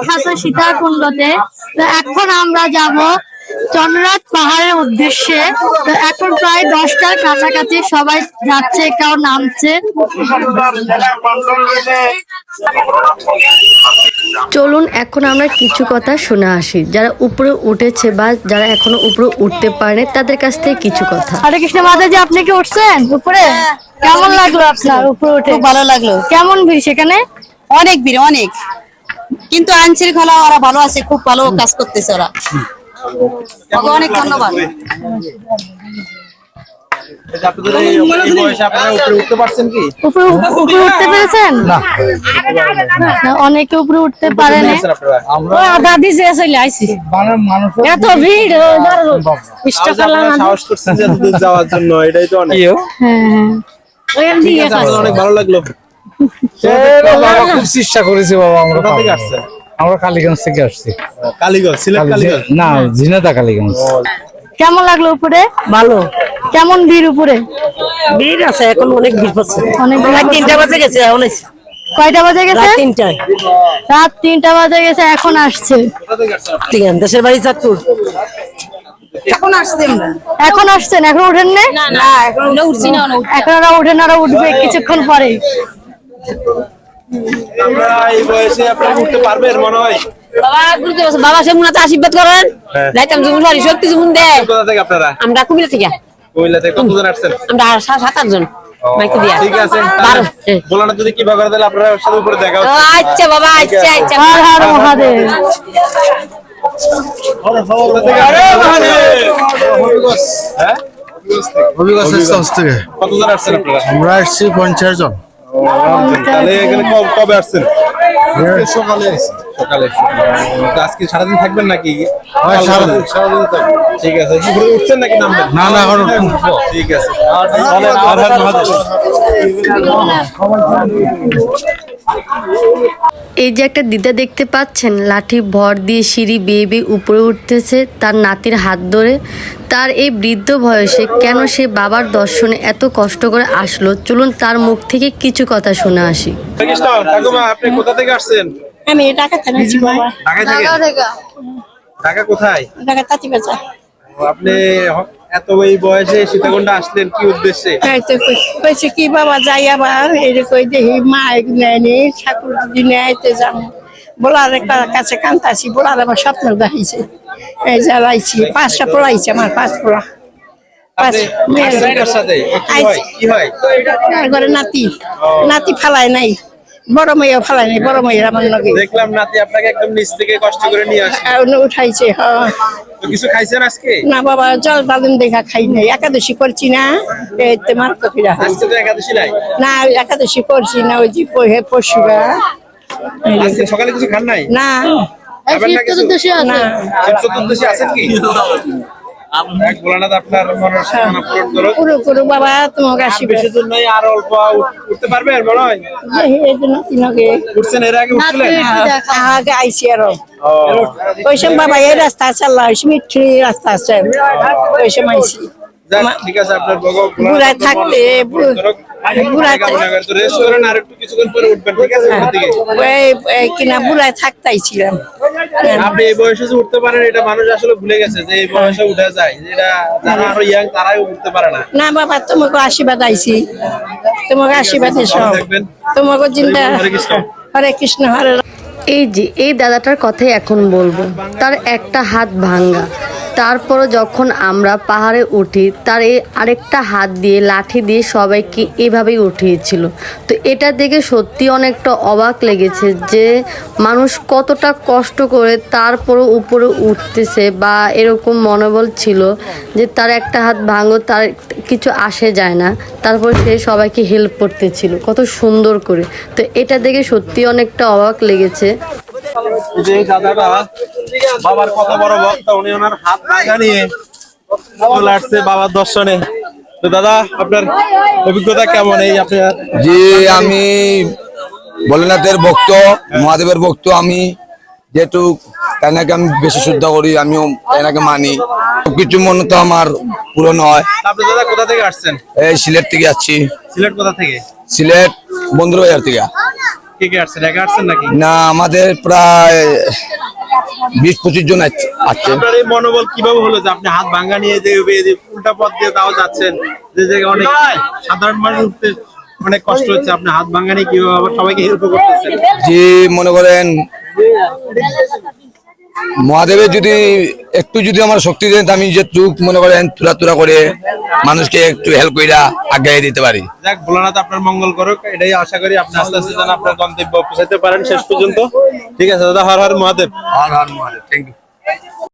বিখ্যাত সীতাকুণ্ডতে। তো এখন আমরা যাব চন্দ্রনাথ পাহাড়ের উদ্দেশ্যে। তো এখন প্রায় দশটার কাছাকাছি সবাই যাচ্ছে কেউ নামছে। চলুন এখন আমরা কিছু কথা শুনে আসি। যারা উপরে উঠেছে বা যারা এখনও উপরে উঠতে পারেনি তাদের কাছ থেকে কিছু কথা। হরে কৃষ্ণ মাতাজি আপনি কি উঠছেন উপরে? কেমন লাগল আপনার উপরে উঠে? ভালো লাগল। কেমন ভিড় সেখানে? অনেক ভিড় অনেক। কিন্তু আইন শৃঙ্খলা ওরা ভালো আছে খুব ভালো কাজ করতেছে ওরা। অনেক ধন্যবাদ। আপনাদের এই এই বয়সে আপনারা উপরে উঠতে পারছেন? কি উপরে উপরে উঠতে পেরেছেন না অনেকে উপরে উঠতে আইছি। এত ভিড় সাহস করছেন যাওয়ার জন্য এটাই তো অনেক। হ্যাঁ অনেক ভালো লাগল। খুব চেষ্টা করেছি বাবা আমরা কোথা থেকে পাবো। আসছেন আমরা কালীগঞ্জ থেকে আসছি। কালীগঞ্জ সিলেট কালীগঞ্জ? না ঝিনাদা কালীগঞ্জ। কেমন লাগল উপরে? ভালো। কেমন ভিড় উপরে? ভিড় আছে এখন অনেক ভিড় পড়ছে। অনেক তিনটা বাজে গেছে কয়টা বাজে গেছে? তিনটায় রাত তিনটা বাজে গেছে এখন আসছে। আসছেন ঠিক আছে দেশের বাড়ি চাঁদপুর। এখন আসছি আমরা এখন আসছেন এখন উঠেন না না এখন উঠছি না এখন ওরা উঠেন ওরা উঠবে কিছুক্ষণ পরে। আপনারা এই বয়সে আপনারা উঠতে পারবেন মনে হয়। বাবা ঘুরতে বাবা সে মুনাতে আশীর্বাদ করেন। হ্যাঁ। যাইতাম যেমন শক্তি যেমন দেয়। কোথা থেকে আপনারা? আমরা কুমিল্লা থেকে। কুমিল্লা থেকে কতজন আসছেন? আমরা সাত সাত আটজন ঠিক আছে। হ্যাঁ। বলানো যদি কি করে তাহলে আপনারা সাথে উপরে দেখা আচ্ছা বাবা আচ্ছা আচ্ছা। হর হর মহাদেব। কোথা থেকে। হ্যাঁ কতজন আসছেন আপনারা? আমরা এসেছি পঞ্চাশ জন। তাহলে এখানে কব- কবে আসছেন? সকালে সকালে তো আজকে সারাদিন থাকবেন নাকি? সারাদিন। সারাদিন থাকব। ঠিক আছে। উপরে উঠছেন নাকি নামবেন? না, না, এখন ঠিক আছে। এই যে একটা দিদা দেখতে পাচ্ছেন লাঠি ভর দিয়ে সিঁড়ি বেয়ে বেয়ে উপরে উঠতেছে তার নাতির হাত ধরে। তার এই বৃদ্ধ বয়সে কেন সে বাবার দর্শনে এত কষ্ট করে আসলো? চলুন তার মুখ থেকে কিছু কথা শুনে আসি। আপনি কোথা থেকে আসছেন? আমি ঢাকা থেকে ঢাকা থেকে? ঢাকা কোথায়? ঢাকা আপনি এত এই বয়সে সীতাকুণ্ডে আসলেন কি উদ্দেশ্যে? হয়তো কইছে কি বাবা যাই আবার এরকম দেখি মা নেয়নি ঠাকুর যদি নেয়তে যাম। বলার কাছে কান্তাছি বলার আমার স্বপ্ন দেখাইছে। এই জ্বালাইছি পাঁচটা পড়াইছে আমার পাঁচ পড়া হয়? হয়? ঘরে নাতি। নাতি ফালায় নাই। বড় ফালায় নাই বড় মেয়ের আমার লগে। দেখলাম নাতি আপনাকে একদম নিচ থেকে কষ্ট করে নিয়ে আসে। উঠাইছে হ্যাঁ তো কিছু খাইছেন আজকে? না বাবা জল বাদন দেখা খাই নাই। একাদশী করছি না এই তোমার কপিরা। আজকে তো একাদশী নাই? না ওই একাদশী করছি না ওই যে পহে পশুরা আজকে সকালে কিছু খান নাই? না। না আপনার পূরণ করো পুরো বাবা তোমাকে বেশি দূর আর অল্প পারবেন মনে হয়? এই জন্য তিনকে উঠছেন এর আগে উঠছিলেন? আগে আইসি আরও। ওই সময় বাবা এই রাস্তা আছে আল্লাহ মিঠি রাস্তা আছে। ওই সময় ঠিক আছে আপনার বুড়ায় থাকতে বু- বুড়ায় কামনা করেন। তো rest করেন আর একটু কিছুক্ষণ পরে উঠবেন ঠিক আছে উপর দিকে ওই ওই কিনা বুড়ায় থাকতাইছিলাম। আপনি এই বয়সে যে উঠতে পারেন এটা মানুষ আসলে ভুলে গেছে যে এই বয়সে উঠে যায়। যেটা যারা আরও ইয়াং তারাই উঠতে পারে না। না বাবা তোমাকে আশীর্বাদ আইছি। তোমাকে আশীর্বাদ তোমাকে চিন্তা হরে কৃষ্ণ। হরে এই যে এই দাদাটার কথাই এখন বলব। তার একটা হাত ভাঙ্গা। তারপরও যখন আমরা পাহাড়ে উঠি, তার এই আরেকটা হাত দিয়ে, লাঠি দিয়ে সবাইকে এভাবেই উঠিয়েছিল। তো এটা দেখে সত্যি অনেকটা অবাক লেগেছে যে মানুষ কতটা কষ্ট করে তারপরও উপরে উঠতেছে বা এরকম মনোবল ছিল যে তার একটা হাত ভাঙো, তার কিছু আসে যায় না। তারপর সে সবাইকে হেল্প করতেছিল, কত সুন্দর করে। তো এটা দেখে সত্যি অনেকটা অবাক লেগেছে। যে বাবার কত বড় ভক্ত উনি ওনার হাত ভাঙা নিয়ে চলে আসছে বাবার দর্শনে। তো দাদা আপনার অভিজ্ঞতা কেমন এই আপনার? যে আমি ভোলেনাথের ভক্ত মহাদেবের ভক্ত আমি। যেহেতু এনাকে আমি বেশি শুদ্ধ করি আমিও এনাকে মানি। কিছু মনে তো আমার পূরণ হয়। আপনি দাদা কোথা থেকে আসছেন? এই সিলেট থেকে যাচ্ছি সিলেট কোথা থেকে? সিলেট বন্ধুবাজার থেকে। কে কে আসছেন? একা আসছেন নাকি? না আমাদের প্রায় বিশ পঁচিশ জন আপনার এই মনোবল কীভাবে হলো যে আপনি হাত ভাঙ্গা নিয়ে যে যে উল্টা পথ দিয়ে তাও যাচ্ছেন? যে জায়গায় অনেক সাধারণ মানুষ উঠতে অনেক কষ্ট হচ্ছে আপনি হাত ভাঙ্গা নিয়ে কীভাবে আবার সবাইকে হেল্প করতেছেন? যে মনে করেন মহাদেবের যদি একটু যদি আমার শক্তি দেন আমি যে চুপ মনে করেন তুলা তুলা করে মানুষকে একটু হেল্প কইরা আগে দিতে পারি। যাক ভোলানাথ আপনার মঙ্গল করুক এটাই আশা করি। আপনি আস্তে আস্তে যেন আপনার গন্তব্য পৌঁছাতে পারেন শেষ পর্যন্ত। ঠিক আছে দাদা Har Har Mahadev. Har Har Mahadev thank you